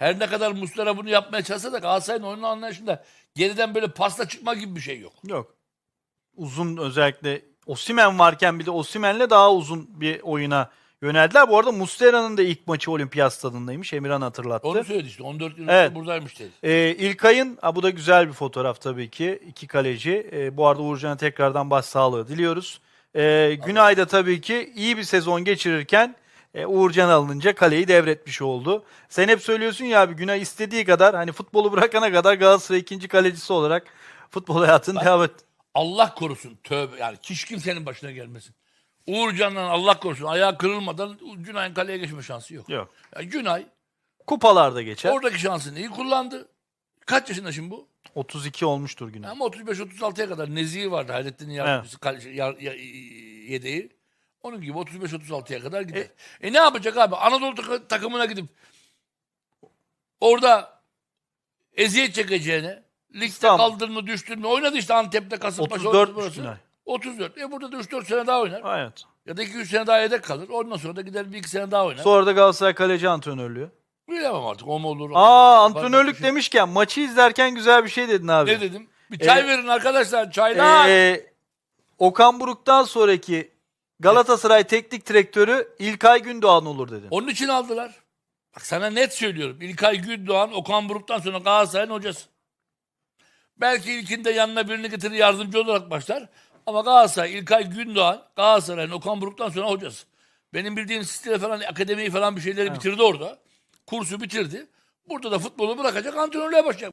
Her ne kadar Muslera bunu yapmaya çalışsa da Galatasaray'ın oyunun anlayışında geriden böyle pasla çıkma gibi bir şey yok. Yok. Uzun özellikle Osimen varken bir de Osimen'le daha uzun bir oyuna yöneldiler. Bu arada Muslera'nın da ilk maçı Olimpiyat Stadındaymış. Emirhan hatırlattı. Onu söyledi işte 14 yıl Evet. buradaymış dedi. Ee, İlkay'ın, ha, bu da güzel bir fotoğraf tabii ki. İki kaleci. Ee, bu arada Uğurcan'a tekrardan başsağlığı diliyoruz. Ee, Günay da tabii ki iyi bir sezon geçirirken e, Uğurcan alınınca kaleyi devretmiş oldu. Sen hep söylüyorsun ya abi Günay istediği kadar hani futbolu bırakana kadar Galatasaray ikinci kalecisi olarak futbol hayatını devam et. Allah korusun tövbe yani hiç kimsenin başına gelmesin. Uğurcan'dan Allah korusun ayağı kırılmadan Günay'ın kaleye geçme şansı yok. Yok. Ya Günay Kupalarda geçer. oradaki şansını iyi kullandı. Kaç yaşında şimdi bu? 32 olmuştur Günay. Ama 35-36'ya kadar Nezih'i vardı. Hayrettin'in yardımcısı, kale- yar- ya- yedeği. Onun gibi 35-36'ya kadar gider. E, ne yapacak abi? Anadolu takı- takımına gidip orada eziyet çekeceğine ligde İstanbul. kaldın mı düştün mü oynadı işte Antep'te Kasımpaşa 34 oynadı burası. Günay. 34. E burada da 3-4 sene daha oynar. Evet. Ya da 2-3 sene daha yedek kalır. Ondan sonra da gider 1-2 sene daha oynar. Sonra da Galatasaray kaleci antrenörlüğü. Bilemem artık o mu olur. Aa antrenörlük bir şey- demişken maçı izlerken güzel bir şey dedin abi. Ne dedim? Bir çay Ee, verin arkadaşlar çaylar. Ee, Okan Buruk'tan sonraki Galatasaray teknik direktörü İlkay Gündoğan olur dedin. Onun için aldılar. Bak sana net söylüyorum. İlkay Gündoğan, Okan Buruk'tan sonra Galatasaray'ın hocası. Belki ilkinde yanına birini getirir yardımcı olarak başlar. Ama Galatasaray, İlkay Gündoğan, Galatasaray'ın Okan Buruk'tan sonra hocası. Benim bildiğim Sitile falan, akademiyi falan bir şeyleri bitirdi orada. Kursu bitirdi. Burada da futbolu bırakacak, antrenörlüğe başlayacak.